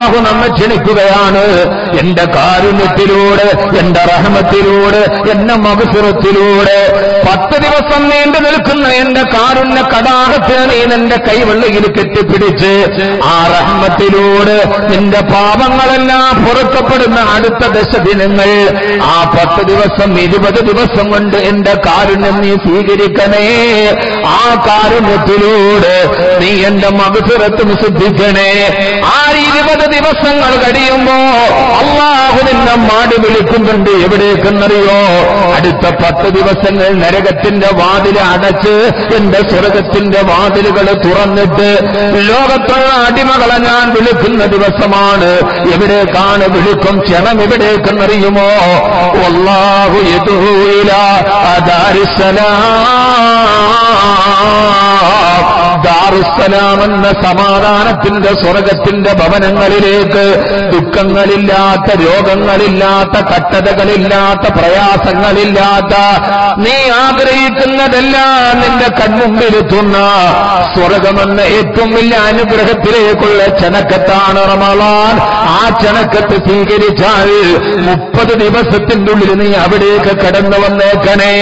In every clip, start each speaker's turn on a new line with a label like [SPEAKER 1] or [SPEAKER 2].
[SPEAKER 1] അള്ളാഹു നമ്മെ ക്ഷണിക്കുകയാണ്. എന്റെ കാരുണ്യത്തിലൂടെ എന്റെ റഹമത്തിലൂടെ എന്റെ മകസുറത്തിലൂടെ പത്ത് ദിവസം നീണ്ടു നിൽക്കുന്ന എന്റെ കാരുണ്യ കടാകത്തിന് നീ നിന്റെ കൈവെള്ളിയിൽ കെട്ടിപ്പിടിച്ച് ആ റഹ്മത്തിലൂടെ നിന്റെ പാപങ്ങളെല്ലാം പുറത്തപ്പെടുന്ന അടുത്ത ദശദിനങ്ങൾ ആ പത്ത് ദിവസം ഇരുപത് ദിവസം കൊണ്ട് എന്റെ കാരുണ്യം നീ സ്വീകരിക്കണേ. ആ കാരുണ്യത്തിലൂടെ നീ എന്റെ മകസുരത്തിന് ശ്രദ്ധിക്കണേ ആ ഇരുപത് ദിവസങ്ങൾ കഴിയുമ്പോ അള്ളാഹു നിന്നെ മാടി വിളിക്കുന്നുണ്ട്. എവിടേക്കെന്നറിയോ? അടുത്ത പത്ത് ദിവസങ്ങൾ നരകത്തിന്റെ വാതിൽ അടച്ച് എന്റെ സ്വർഗത്തിന്റെ വാതിലുകൾ തുറന്നിട്ട് ലോകത്തുള്ള അടിമകളെ ഞാൻ വിളിക്കുന്ന ദിവസമാണ്. എവിടേക്കാണ് വിളിക്കും ക്ഷണം എവിടേക്കെന്നറിയുമോ? അള്ളാഹു യദൂല ദാറുസലാം എന്ന സമാധാനത്തിന്റെ സ്വർഗത്തിന്റെ ഭവനങ്ങളിലേക്ക് ദുഃഖങ്ങളില്ലാത്ത രോഗങ്ങളില്ലാത്ത കട്ടതകളില്ലാത്ത പ്രയാസങ്ങളില്ലാത്ത നീ ആഗ്രഹിക്കുന്നതെല്ലാം നിന്റെ കൺമുമ്പിലെത്തുന്ന സ്വർഗമെന്ന ഏറ്റവും വലിയ അനുഗ്രഹത്തിലേക്കുള്ള ചനക്കത്താണ് റമളാൻ. ആ ചനക്കത്ത് സ്വീകരിച്ചാൽ മുപ്പത് ദിവസത്തിന്റെ ഉള്ളിൽ നീ അവിടേക്ക് കടന്നു വന്നേക്കണേ.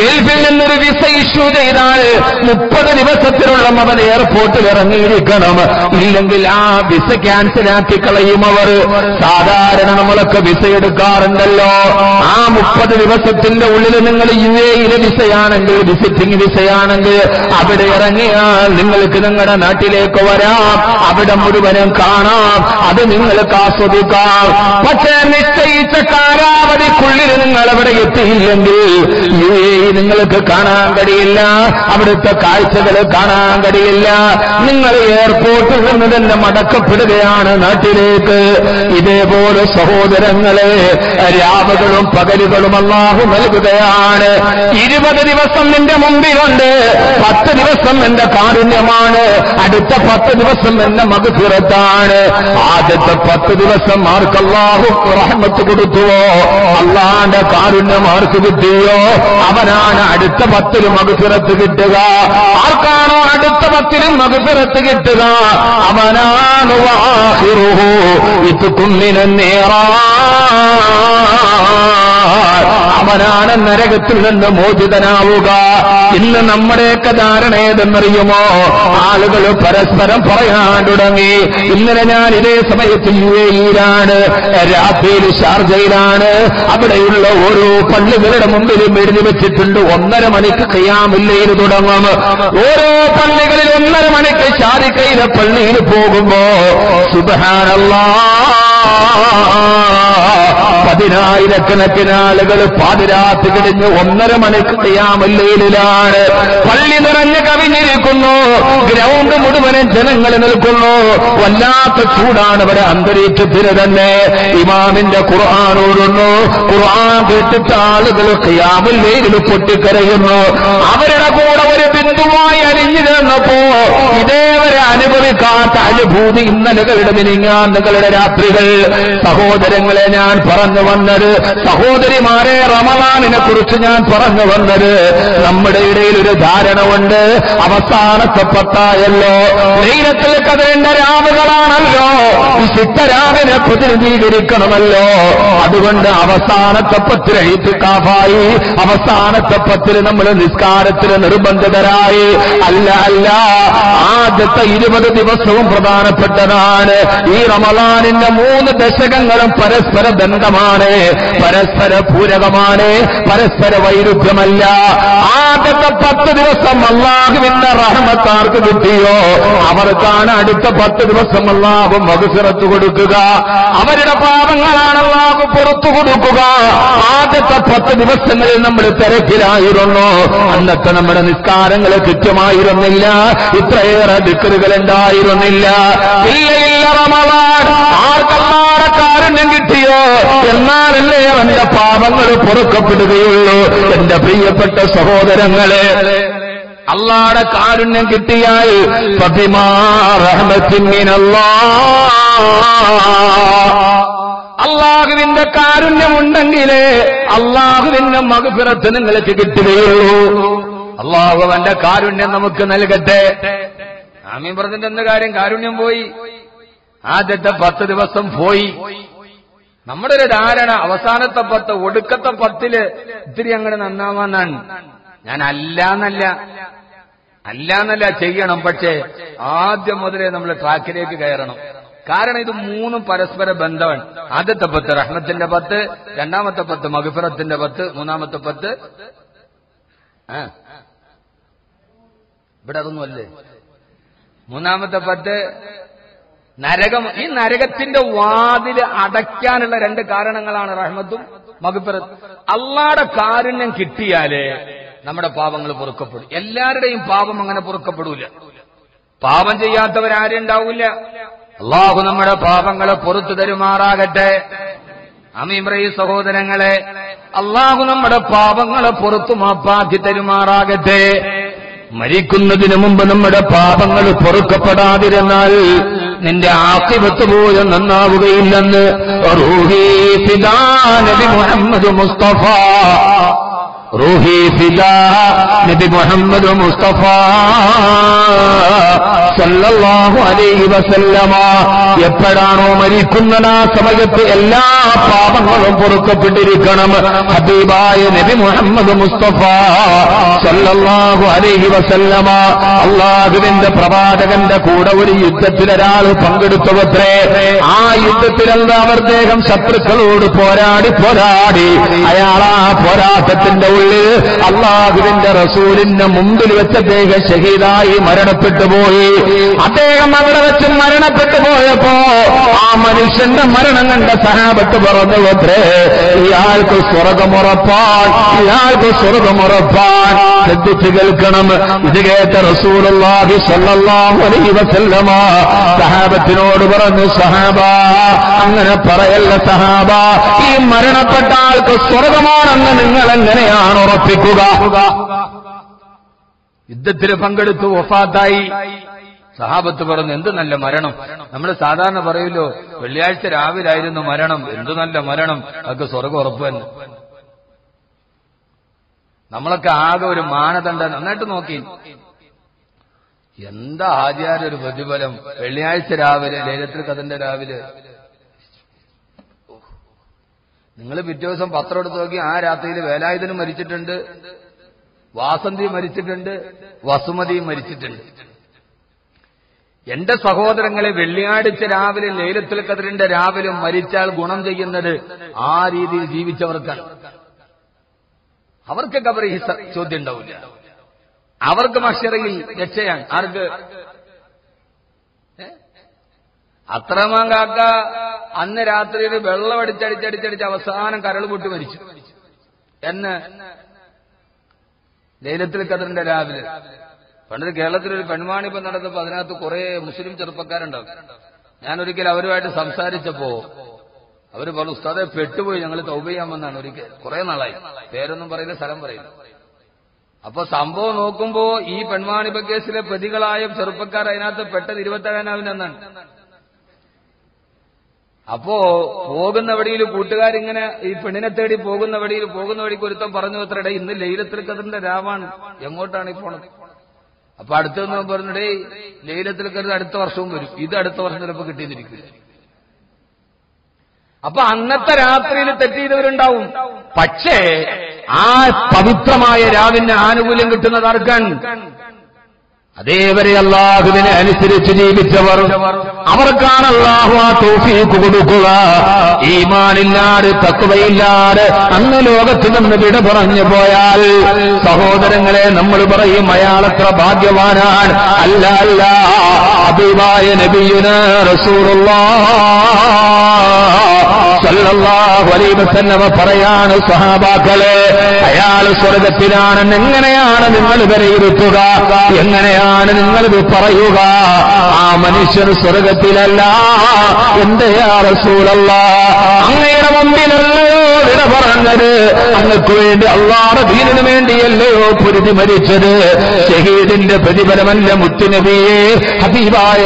[SPEAKER 1] ഗൾഫിൽ നിന്നൊരു വിസ ഇഷ്യൂ ചെയ്താൽ മുപ്പത് ദിവസത്തിനുള്ള അവൻ എയർപോർട്ടിൽ ഇറങ്ങിയിരിക്കണം. ഇല്ലെങ്കിൽ ആ വിസ ക്യാൻസൽ ആക്കി കളയും അവർ. സാധാരണ നമ്മളൊക്കെ വിസ എടുക്കാറുണ്ടല്ലോ. ആ മുപ്പത് ദിവസത്തിന്റെ ഉള്ളിൽ നിങ്ങൾ യു എയിലെ വിസയാണെങ്കിൽ വിസിറ്റിംഗ് വിസയാണെങ്കിൽ അവിടെ ഇറങ്ങിയാൽ നിങ്ങൾക്ക് നിങ്ങളുടെ നാട്ടിലേക്ക് വരാം. അവിടെ മുഴുവനും കാണാം. അത് നിങ്ങൾക്ക് ആസ്വദിക്കാം. പക്ഷേ നിശ്ചയിച്ച കാലാവധിക്കുള്ളിൽ നിങ്ങൾ അവിടെ എത്തിയില്ലെങ്കിൽ യു എ നിങ്ങൾക്ക് കാണാൻ കഴിയില്ല. അവിടുത്തെ കാഴ്ചകൾ കാണാൻ കഴിയില്ല നിങ്ങൾ എയർപോർട്ടിൽ നിന്ന് തന്നെ മടക്കപ്പെടുകയാണ് നാട്ടിലേക്ക്. ഇതേപോലെ സഹോദരങ്ങളെ രാവുകളും പകലുകളും അള്ളാഹു നൽകുകയാണ്. ഇരുപത് ദിവസം നിന്റെ മുമ്പിലുണ്ട്. പത്ത് ദിവസം എന്റെ കാരുണ്യമാണ്. അടുത്ത പത്ത് ദിവസം എന്റെ മകുപുറത്താണ് ആദ്യത്തെ പത്ത് ദിവസം ആർക്കല്ലാഹു റഹ്മത്ത് കൊടുത്തുവോ? അള്ളാന്റെ കാരുണ്യം ആർക്ക് കിട്ടിയോ? അവനാണ് അടുത്ത പത്തിലും മകുപുറത്ത് കിട്ടുക. ആർക്കാണോ അടുത്ത പത്തിലും മകുപുറത്ത് കിട്ടുക. അവനാണ് ഇത് കുന്നിനേറാ അവനാണ് നരകത്തിൽ നിന്ന് മോചിതനാവുക. ഇന്ന് നമ്മുടെയൊക്കെ ധാരണ ഏതെന്നറിയുമോ? ആളുകൾ പരസ്പരം പറയാൻ തുടങ്ങി. ഇന്നലെ ഞാൻ ഇതേ സമയത്ത് യു എയിലാണ് രാത്രിയിൽ ഷാർജയിലാണ്. അവിടെയുള്ള ഓരോ പള്ളികളുടെ മുമ്പിലും എഴുതി വെച്ചിട്ടുണ്ട് ഒന്നര മണിക്ക് കയ്യാമില്ലയിൽ തുടങ്ങും. ഓരോ പള്ളികളിൽ ഒന്നര മണിക്ക് ചാരിക്കയിലെ പള്ളിയിൽ പോകുമ്പോ സുബഹാനല്ലാ പതിനായിരക്കണക്കിന് ആളുകൾ പാതിരാത്രി കഴിഞ്ഞ് ഒന്നര മണിക്ക് ചെയ്യാമല്ലയിലാണ് പള്ളി നിറഞ്ഞ് കവിഞ്ഞിരിക്കുന്നു ഗ്രൗണ്ട് മുഴുവനും ജനങ്ങൾ നിൽക്കുന്നു. വല്ലാത്ത ചൂടാണ് ഇവിടെ അന്തരീക്ഷത്തിന് തന്നെ. ഇമാമിന്റെ ഖുർആൻ ഓടുന്നു. ഖുർആൻ കേട്ടിട്ട് ആളുകൾ ഖിയാമുല്ലയിൽ പൊട്ടിക്കരയുന്നു. അവരുടെ കൂടെ ഒരു ബിന്ദുവായി അരിഞ്ഞു ചേർന്നപ്പോ ഇതേവരെ അനുഭവിക്കാത്ത അനുഭൂതി ഇന്നലകളുടെ മിനിങ്ങാന്നുകളുടെ രാത്രികൾ. സഹോദരങ്ങളെ ഞാൻ പറഞ്ഞു വന്നത് സഹോദരിമാരെ റമദാനിനെ കുറിച്ച് ഞാൻ പറഞ്ഞു വന്നത്. നമ്മുടെ ഇടയിൽ ഒരു ധാരണ ഉണ്ട് അവസാനത്തെ പത്തായല്ലോ. ലൈലത്തിൽ കഥേണ്ട രാവുകളാണല്ലോ. ചിത്തരാവിനെ രാവിനെ പ്രതിനിധീകരിക്കണമല്ലോ. അതുകൊണ്ട് അവസാനത്തെ പത്തിൽ എഴുത്തുക്കാഫായി അവസാനത്തെ പത്തിൽ നമ്മൾ നിസ്കാരത്തിന് നിർബന്ധിതരായി. അല്ല അല്ല. ആദ്യത്തെ ഇരുപത് ദിവസവും പ്രധാനപ്പെട്ടതാണ്. ഈ റമദാനിന്റെ മൂന്ന് ദശകങ്ങളും പരസ്പര ബന്ധമാണ്. പരസ്പര പൂരകമാണ്. പരസ്പര വൈരുദ്ധ്യമല്ല. ആദ്യത്തെ പത്ത് ദിവസം അള്ളാഹുവിന്റെ റഹമത്താർക്ക് കിട്ടിയോ? അവർക്കാണ് അടുത്ത പത്ത് ദിവസം അള്ളാഹു മകുസിറത്ത് കൊടുക്കുക. അവരുടെ പാപങ്ങളാണ് അള്ളാഹു പുറത്തു കൊടുക്കുക. ആദ്യത്തെ പത്ത് ദിവസങ്ങളിൽ നമ്മൾ തിരക്കിലായിരുന്നു. അന്നത്തെ നമ്മുടെ നിസ്കാരങ്ങൾ കൃത്യമായിരുന്നില്ല. ഇത്രയേറെ ദിക്കറുകൾ ഉണ്ടായിരുന്നില്ല ഇല്ലയില്ല ഇല്ല റമദാൻ. ആർക്കല്ലാടെ കാരുണ്യം കിട്ടിയോ? എന്നാലല്ലേ അവന്റെ പാപങ്ങൾ പൊറുക്കപ്പെടുകയുള്ളൂ. എന്റെ പ്രിയപ്പെട്ട സഹോദരങ്ങളെ അള്ളാടെ കാരുണ്യം കിട്ടിയാൽ ഫബിമാ റഹ്മത്തിൻ അള്ളാഹുവിന്റെ കാരുണ്യമുണ്ടെങ്കിലേ അള്ളാഹുവിന്റെ മകുപിറത്ത് നിങ്ങൾക്ക് കിട്ടുകയുള്ളൂ. അള്ളാഹു അവന്റെ കാരുണ്യം നമുക്ക് നൽകട്ടെ. ആമീൻ പറഞ്ഞിട്ട് എന്ത് കാര്യം കാരുണ്യം പോയി. ആദ്യത്തെ പത്ത് ദിവസം പോയി. നമ്മുടെ ഒരു ധാരണ അവസാനത്തെ പത്ത് ഒടുക്കത്തെ പത്തിൽ ഇത്തിരി അങ്ങനെ നന്നാവാന്നാണ്. ഞാൻ അല്ലാന്നല്ല. അല്ലാന്നല്ല ചെയ്യണം പക്ഷേ ആദ്യം മുതലേ നമ്മൾ ട്രാക്കിലേക്ക് കയറണം. കാരണം ഇത് മൂന്നും പരസ്പര ബന്ധമാണ്. ആദ്യത്തെ പത്ത് റഹ്മത്തിന്റെ പത്ത് രണ്ടാമത്തെ പത്ത് മഗഫിറത്തിന്റെ പത്ത് മൂന്നാമത്തെ പത്ത്. ഇവിടെ അതൊന്നും അല്ലേ? മൂന്നാമത്തെ പത്ത് നരകം. ഈ നരകത്തിന്റെ വാതിൽ അടയ്ക്കാനുള്ള രണ്ട് കാരണങ്ങളാണ് റഹ്മത്തും മകഫിറത്തും അള്ളാടെ കാരുണ്യം കിട്ടിയാലേ നമ്മുടെ പാപങ്ങൾ പൊറുക്കപ്പെടും. എല്ലാവരുടെയും പാപം അങ്ങനെ പൊറുക്കപ്പെടൂല. പാപം ചെയ്യാത്തവരാരും ഉണ്ടാവില്ല അള്ളാഹു നമ്മുടെ പാപങ്ങളെ പുറത്തു തരുമാറാകട്ടെ. അമീമ്രൈ സഹോദരങ്ങളെ അള്ളാഹു നമ്മുടെ പാപങ്ങളെ പുറത്തു മാപ്പാക്കി തരുമാറാകട്ടെ. മരിക്കുന്നതിന് മുമ്പ് നമ്മുടെ പാപങ്ങൾ പൊറുക്കപ്പെടാതിരുന്നാൽ നിന്റെ ആസിപത്ത് പോലും നന്നാവുകയില്ലെന്ന് റൂഹി ഫിദാ നബി മുഹമ്മദ് മുസ്തഫ റൂഹി ഫിദാ നബി മുഹമ്മദ് മുസ്തഫ സല്ലല്ലാഹു അലൈഹി വസല്ലമ. എപ്പോഴാണോ മരിക്കുന്നത് ആ സമയത്ത് എല്ലാ പാപങ്ങളും പൊറുക്കപ്പെട്ടിരിക്കണം. ഹബീബായ നബി മുഹമ്മദ് മുസ്തഫ സല്ലല്ലാഹു അലൈഹി വസല്ലമ. അള്ളാഹുവിന്റെ പ്രവാചകന്റെ കൂടെ ഒരു യുദ്ധത്തിൽ ഒരാൾ പങ്കെടുത്തവത്രേ. ആ യുദ്ധത്തിൽ അവർ ദേഹം ശത്രുക്കളോട് പോരാടി പോരാടി. അയാൾ ആ പോരാട്ടത്തിന്റെ ഉള്ളിൽ അള്ളാഹുവിന്റെ റസൂലിന്റെ മുമ്പിൽ വെച്ച് അദ്ദേഹം ഷഹീദായി മരണപ്പെട്ടു പോയി. അദ്ദേഹം അവിടെ വെച്ച് മരണപ്പെട്ടു പോയപ്പോ ആ മനുഷ്യന്റെ മരണം കണ്ട സഹാബത്ത് പറഞ്ഞു അത്രേ ഇയാൾക്ക് സ്വർഗമുറപ്പാൻ ഇയാൾക്ക് സ്വർഗമുറപ്പാൻ ശ്രദ്ധിച്ചു കേൾക്കണം. ഇത് കേട്ട അലൈഹി വസല്ലമ സഹാബത്തിനോട് പറഞ്ഞു സഹാബ അങ്ങനെ പറയല്ല സഹാബ ഈ മരണപ്പെട്ട ആൾക്ക് സ്വർഗമാണെന്ന് നിങ്ങൾ എങ്ങനെയാണ് ഉറപ്പിക്കുക? യുദ്ധത്തിൽ പങ്കെടുത്തു വഫാത്തായി. സഹാബത്ത് പറഞ്ഞു എന്ത് നല്ല മരണം? നമ്മൾ സാധാരണ പറയൂലോ വെള്ളിയാഴ്ച രാവിലെ ആയിരുന്നു മരണം എന്ത് നല്ല മരണം? അതൊക്കെ സ്വർഗം ഉറപ്പ് തന്നെ. നമ്മളൊക്കെ ആകെ ഒരു മാനദണ്ഡം നന്നായിട്ട് നോക്കി. എന്താ ആചാര്യ ഒരു പ്രതിഫലം? വെള്ളിയാഴ്ച രാവിലെ ലേലത്തിൽ കഥന്റെ രാവിലെ. നിങ്ങൾ പിറ്റേ ദിവസം പത്രം എടുത്ത് നോക്കി ആ രാത്രിയിൽ വേലായുധനും മരിച്ചിട്ടുണ്ട് വാസന്തി മരിച്ചിട്ടുണ്ട് വസുമതിയും മരിച്ചിട്ടുണ്ട്. എന്റെ സഹോദരങ്ങളെ വെള്ളിയാഴ്ച രാവിലെ ലേലത്തിൽ കതിരിന്റെ രാവിലെ മരിച്ചാൽ ഗുണം ചെയ്യുന്നത് ആ രീതിയിൽ ജീവിച്ചവർക്കാണ്. അവർക്ക് കബറി ചോദ്യം ഉണ്ടാവില്ല. അവർക്ക് മഷറയിൽ രക്ഷയാണ്. ആർക്ക്? അത്രമാൻ കാക്ക അന്ന് രാത്രിയിൽ വെള്ളം അടിച്ചടിച്ചടിച്ചടിച്ച് അവസാനം കരൾ പൊട്ടി മരിച്ചു. എന്ന് ലൈലത്തിൽ കതിറിന്റെ രാവിലെ. പണ്ട് കേരളത്തിൽ കേരളത്തിലൊരു പെൺമാണിപ്പം നടന്നപ്പോ അതിനകത്ത് കുറെ മുസ്ലിം ചെറുപ്പക്കാരുണ്ടാവും. ഞാൻ ഒരിക്കൽ അവരുമായിട്ട് സംസാരിച്ചപ്പോ അവർ പറഞ്ഞു ഉസ്താദെ പെട്ടുപോയി ഞങ്ങൾ തൗബ ചെയ്യാമെന്നാണ് ഒരിക്കൽ കുറെ നാളായി. പേരൊന്നും പറയില്ല സ്ഥലം പറയില്ല. അപ്പൊ സംഭവം നോക്കുമ്പോ ഈ പെൺവാണിപ്പ കേസിലെ പ്രതികളായ ചെറുപ്പക്കാർ അതിനകത്ത് പെട്ടത് ഇരുപത്തേഴാനാവിനെന്നാണ് അപ്പോ പോകുന്ന വഴിയിൽ കൂട്ടുകാരിങ്ങനെ ഈ പെണ്ണിനെ തേടി പോകുന്ന വഴിയിൽ പോകുന്ന വഴിക്ക് ഒരുത്തം പറഞ്ഞു അത്രടെ ഇന്ന് ലൈലത്തിൽ കതിറിന്റെ രാവാണ്. എങ്ങോട്ടാണ് ഈ പോണത്? അപ്പൊ അടുത്തെന്ന് പറഞ്ഞിടേ ലൈലത്തിൽ കരുത് അടുത്ത വർഷവും വരും. ഇത് അടുത്ത വർഷം ചിലപ്പോൾ കിട്ടിയെന്നിരിക്കും. അപ്പൊ അന്നത്തെ രാത്രിയിൽ തെറ്റ് പക്ഷേ ആ പവിത്രമായ രാവിന് ആനുകൂല്യം കിട്ടുന്നത് ആർക്കാണ്? അതേവരെ അള്ളാഹുവിനെ അനുസരിച്ച് ജീവിച്ചവർ അവർക്കാണ് അള്ളാഹു ആ തോഫീക്ക് കൊടുക്കുക. ഈമാനില്ലാതെ തത്വയില്ലാട് അന്ന് ലോകത്ത് നിന്ന് വിട പറഞ്ഞു പോയാൽ സഹോദരങ്ങളെ നമ്മൾ പറയും അയാളത്ര ഭാഗ്യവാനാണ്. അല്ല അല്ല. അഭിമായ നബിയുന റസൂലുള്ള. പറയാണ് സഹാബാക്കളെ അയാൾ സ്വർഗത്തിലാണെന്ന് എങ്ങനെയാണ് നിങ്ങൾ വിലയിരുത്തുക എങ്ങനെയാണ് നിങ്ങൾ പറയുക? ആ മനുഷ്യൻ സ്വർഗത്തിലല്ല. എന്റെ റസൂലല്ല? അങ്ങയുടെ
[SPEAKER 2] അങ്ങക്ക് വേണ്ടി അള്ളാറ ദീനിനു വേണ്ടിയല്ലയോ പൊരുതി മരിച്ചത്. ഷഹീദിന്റെ പ്രതിഫലമല്ല മുത്തുനബിയെ. ഹബീബായ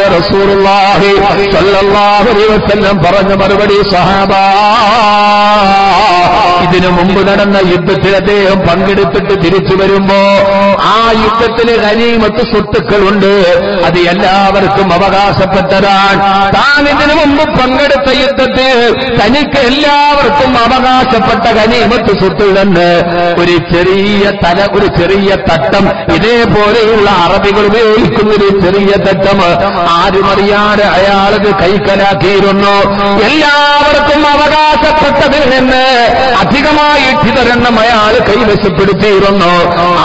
[SPEAKER 2] സല്ലല്ലാഹു അലൈഹി വസല്ലം പറഞ്ഞ മറുപടി സഹാബ. ഇതിനു മുമ്പ് നടന്ന യുദ്ധത്തിൽ അദ്ദേഹം പങ്കെടുത്തിട്ട് തിരിച്ചു വരുമ്പോ ആ യുദ്ധത്തിന് കനീമത്ത് സ്വത്തുക്കളുണ്ട്. അത് എല്ലാവർക്കും അവകാശപ്പെട്ടതാണ്. താൻ ഇതിനു മുമ്പ് പങ്കെടുത്ത യുദ്ധത്തിൽ തനിക്ക് എല്ലാവർക്കും അവകാശപ്പെട്ട ഗനീമത്ത് നിന്ന് ഒരു ചെറിയ തല ഒരു ചെറിയ തട്ടം. ഇതേപോലെയുള്ള അറബികൾ ഉപയോഗിക്കുന്ന ഒരു ചെറിയ തട്ടം. ആരുമറിയാതെ അയാൾക്ക് കൈക്കലാക്കിയിരുന്നു? എല്ലാവർക്കും അവകാശപ്പെട്ടതിൽ നിന്ന് അധികമായി ഇട്ടിതരണം അയാൾ കൈവശപ്പെടുത്തിയിരുന്നു.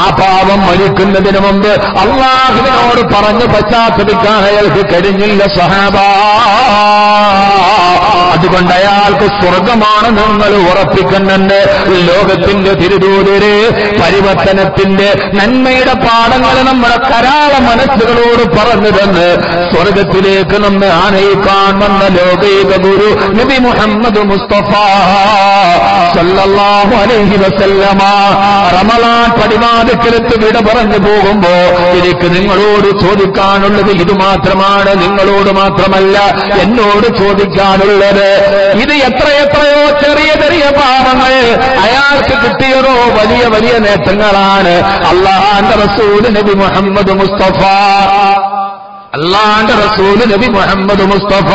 [SPEAKER 2] ആ പാവം മരിക്കുന്നതിന് മുമ്പ് അള്ളാഹുവിനോട് പറഞ്ഞ് പശ്ചാത്തപിക്കാൻ അയാൾക്ക് കഴിഞ്ഞില്ല സഹാബ അതുകൊണ്ട് അയാൾക്ക് സ്വർഗമാണ് നിങ്ങൾ ഉറപ്പിക്കുന്നുണ്ട്. ലോകത്തിന്റെ തിരുതൂതര് പരിവർത്തനത്തിന്റെ നന്മയുടെ പാഠങ്ങൾ നമ്മുടെ കരാള മനസ്സുകളോട് പറഞ്ഞു തന്ന് സ്വർഗത്തിലേക്ക് നമ്മെ ആനയിക്കാൻ വന്ന ലോകൈക ഗുരു നബി മുഹമ്മദ് മുസ്തഫ. സല്ലല്ലാഹു അലൈഹി വസല്ലമ റമളാൻ പടിവാതിക്കലത്ത് വിട പറഞ്ഞു പോകുമ്പോ എനിക്ക് നിങ്ങളോട് ചോദിക്കാനുള്ളത് ഇത് മാത്രമാണ് നിങ്ങളോട് മാത്രമല്ല എന്നോട് ചോദിക്കാനുള്ളത്. ഇത് എത്ര എത്രയോ ചെറിയ ചെറിയ പാപങ്ങൾ അയാൾക്ക് കിട്ടിയതോ വലിയ വലിയ നേട്ടങ്ങളാണ്. അള്ളാഹാന്റെ റസൂൽ നബി മുഹമ്മദ് മുസ്തഫ. അള്ളാന്റെ റസൂൽ നബി മുഹമ്മദ് മുസ്തഫ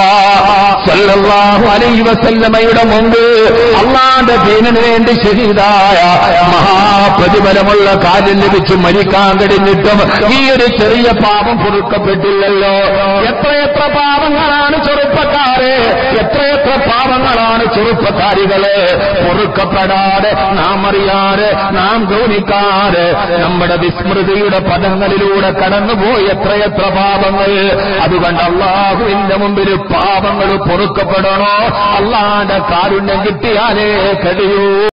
[SPEAKER 2] സല്ലല്ലാഹു അലൈഹി വസല്ലമയുടെ മുമ്പ് അള്ളാന്റെ ദീനിന് വേണ്ടി ശഹീദായ മഹാപ്രതിഫലമുള്ള കാര്യം ലഭിച്ചു മരിക്കാൻ കഴിഞ്ഞിട്ടും ഈ ഒരു ചെറിയ പാപം പൊറുക്കപ്പെട്ടില്ലല്ലോ. എത്ര എത്ര പാപങ്ങളാണ് ചെറുപ്പക്കാരെ എത്രയെത്ര പാപങ്ങളാണ് ചെറുപ്പക്കാരികൾ പൊറുക്കപ്പെടാതെ നാം അറിയാതെ നാം ഗൗനിക്കാതെ നമ്മുടെ വിസ്മൃതിയുടെ പദങ്ങളിലൂടെ കടന്നുപോയി എത്രയെത്ര പാപങ്ങൾ. അതുകൊണ്ട് അള്ളാഹുവിന്റെ മുമ്പിൽ പാപങ്ങൾ പൊറുക്കപ്പെടണോ? അള്ളാന്റെ കാരുണ്യം കിട്ടിയാലേ കഴിയൂ.